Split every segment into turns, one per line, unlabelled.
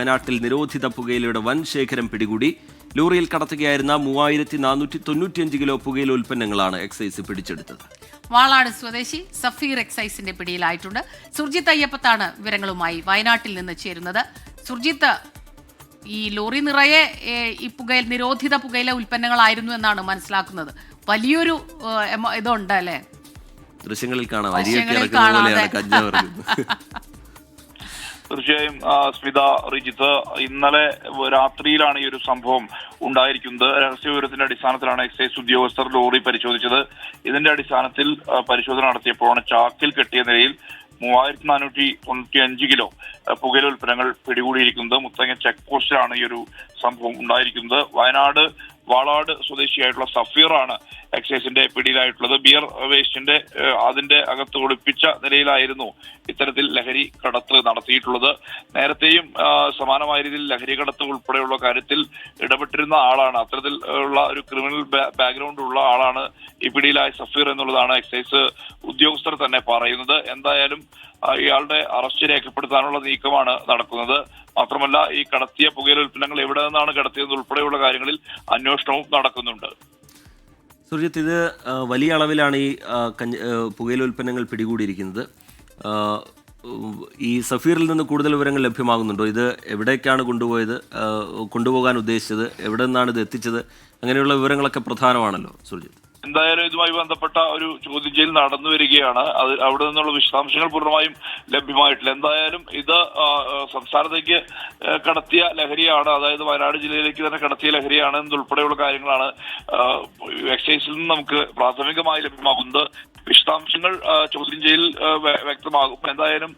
വയനാട്ടിൽ നിരോധിത പുകയിലയുടെ വൻ ശേഖരം പിടികൂടി. ലോറിയിൽ കടത്തുകയായിരുന്ന മൂവായിരത്തി നാനൂറ്റി തൊണ്ണൂറ്റിയഞ്ച് കിലോ പുകയില ഉൽപ്പന്നങ്ങളാണ് എക്സൈസ് പിടിച്ചെടുത്തത്.
വാളാട് സ്വദേശി സഫീർ എക്സൈസിന്റെ പിടിയിലായിട്ടുണ്ട്. സുർജിത്ത് അയ്യപ്പത്താണ് വിവരങ്ങളുമായി വയനാട്ടിൽ നിന്ന് ചേരുന്നത്. സുർജിത്ത് ഈ ലോറി നിറയെ ഈ പുകയിൽ നിരോധിത പുകയില ഉൽപ്പന്നങ്ങളായിരുന്നു എന്നാണ് മനസ്സിലാക്കുന്നത്. വലിയൊരു ഇതുണ്ട് അല്ലേ?
ദൃശ്യങ്ങളിൽ കാണാം.
തീർച്ചയായും സ്മിത റിജിത്ത് ഇന്നലെ രാത്രിയിലാണ് ഈ ഒരു സംഭവം ഉണ്ടായിരിക്കുന്നത്. രഹസ്യ വിവരത്തിന്റെ അടിസ്ഥാനത്തിലാണ് എക്സൈസ് ഉദ്യോഗസ്ഥർ ലോറി പരിശോധിച്ചത്. ഇതിന്റെ അടിസ്ഥാനത്തിൽ പരിശോധന നടത്തിയപ്പോഴാണ് ചാക്കിൽ കെട്ടിയ നിലയിൽ മൂവായിരത്തി നാനൂറ്റി തൊണ്ണൂറ്റി അഞ്ച് കിലോ പുകയില ഉൽപ്പന്നങ്ങൾ പിടികൂടിയിരിക്കുന്നത്. മുത്തങ്ങ ചെക്ക് പോസ്റ്റിലാണ് ഈ ഒരു സംഭവം ഉണ്ടായിരിക്കുന്നത്. വയനാട് വാളാട് സ്വദേശിയായിട്ടുള്ള സഫീറാണ് എക്സൈസിന്റെ പിടിയിലായിട്ടുള്ളത്. ബിയർ വേസ്റ്റിന്റെ അതിന്റെ അകത്ത് ഒളിപ്പിച്ച നിലയിലായിരുന്നു ഇത്തരത്തിൽ ലഹരി കടത്ത് നടത്തിയിട്ടുള്ളത്. നേരത്തെയും സമാനമായ രീതിയിൽ ലഹരി കടത്ത് ഉൾപ്പെടെയുള്ള കാര്യത്തിൽ ഇടപെട്ടിരുന്ന ആളാണ്. അത്തരത്തിൽ ഉള്ള ഒരു ക്രിമിനൽ ബാക്ക്ഗ്രൗണ്ട് ഉള്ള ആളാണ് ഈ പിടിയിലായ സഫീർ എന്നുള്ളതാണ് എക്സൈസ് ഉദ്യോഗസ്ഥർ തന്നെ പറയുന്നത്. എന്തായാലും ഇയാളുടെ അറസ്റ്റ് രേഖപ്പെടുത്താനുള്ള നീക്കമാണ് നടക്കുന്നത്. മാത്രമല്ല ഈ കടത്തിയ പുകയില ഉൽപ്പന്നങ്ങൾ എവിടെ നിന്നാണ് കടത്തിയത് ഉൾപ്പെടെയുള്ള കാര്യങ്ങളിൽ അന്വേഷണവും നടക്കുന്നുണ്ട്.
സുർജിത്ത് ഇത് വലിയ അളവിലാണ് ഈ കഞ്ഞ പുകയില ഉൽപ്പന്നങ്ങൾ പിടികൂടിയിരിക്കുന്നത്. ഈ സഫീറിൽ നിന്ന് കൂടുതൽ വിവരങ്ങൾ ലഭ്യമാകുന്നുണ്ടോ? ഇത് എവിടേക്കാണ് കൊണ്ടുപോയത്? കൊണ്ടുപോകാൻ ഉദ്ദേശിച്ചത്? എവിടെ നിന്നാണ് ഇത് എത്തിച്ചത്? അങ്ങനെയുള്ള വിവരങ്ങളൊക്കെ പ്രധാനമാണല്ലോ സുർജിത്ത്.
എന്തായാലും ഇതുമായി ബന്ധപ്പെട്ട ഒരു ചോദ്യം ചെയ്യൽ നടന്നു വരികയാണ്. അത് അവിടെ നിന്നുള്ള വിശദാംശങ്ങൾ പൂർണമായും ലഭ്യമായിട്ടില്ല. എന്തായാലും ഇത് സംസ്ഥാനത്തേക്ക് കടത്തിയ ലഹരിയാണ് അതായത് വയനാട് ജില്ലയിലേക്ക് തന്നെ കടത്തിയ ലഹരിയാണ് എന്നുൾപ്പെടെയുള്ള കാര്യങ്ങളാണ് എക്സൈസിൽ നിന്ന് നമുക്ക് പ്രാഥമികമായി ലഭ്യമാകുന്നത്. വിശദാംശങ്ങൾ ചോദ്യം ചെയ്യൽ വ്യക്തമാകും. എന്തായാലും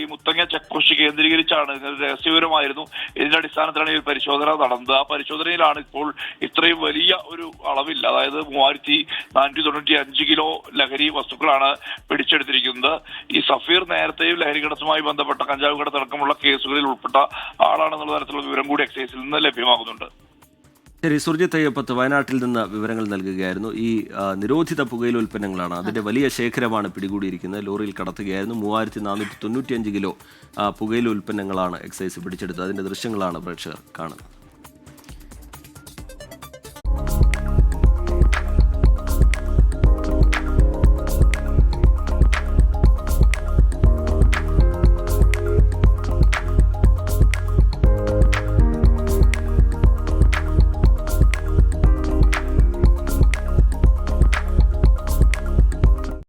ഈ മുത്തങ്ങ ചെക്ക് പോസ്റ്റ് കേന്ദ്രീകരിച്ചാണ് രഹസ്യവിവരമായിരുന്നു. ഇതിന്റെ അടിസ്ഥാനത്തിലാണ് ഈ പരിശോധന നടന്നത്. ആ പരിശോധനയിലാണ് ഇപ്പോൾ ഇത്രയും വലിയ ഒരു അളവിൽ അതായത് മൂവായിരത്തി നാനൂറ്റി തൊണ്ണൂറ്റി അഞ്ച് കിലോ ലഹരി വസ്തുക്കളാണ് പിടിച്ചെടുത്തിരിക്കുന്നത്. ഈ സഫീർ നേരത്തെയും ലഹരി കടത്തുമായി ബന്ധപ്പെട്ട കഞ്ചാവ് കടത്തടക്കമുള്ള കേസുകളിൽ ഉൾപ്പെട്ട ആളാണെന്നുള്ള തരത്തിലുള്ള വിവരം കൂടി എക്സൈസിൽ നിന്ന് ലഭ്യമാകുന്നുണ്ട്.
ശരി സുർജിത്ത് അയ്യപ്പത്ത് വയനാട്ടിൽ നിന്ന് വിവരങ്ങൾ നൽകുകയായിരുന്നു. ഈ നിരോധിത പുകയില ഉൽപ്പന്നങ്ങളാണ്. അതിന്റെ വലിയ ശേഖരമാണ് പിടികൂടിയിരിക്കുന്നത്. ലോറിയിൽ കടത്തുകയായിരുന്നു. മൂവായിരത്തി നാനൂറ്റി തൊണ്ണൂറ്റിയഞ്ച് കിലോ പുകയില ഉൽപ്പന്നങ്ങളാണ് എക്സൈസ് പിടിച്ചെടുത്തത്. അതിന്റെ ദൃശ്യങ്ങളാണ് പ്രേക്ഷകർ കാണുന്നത്.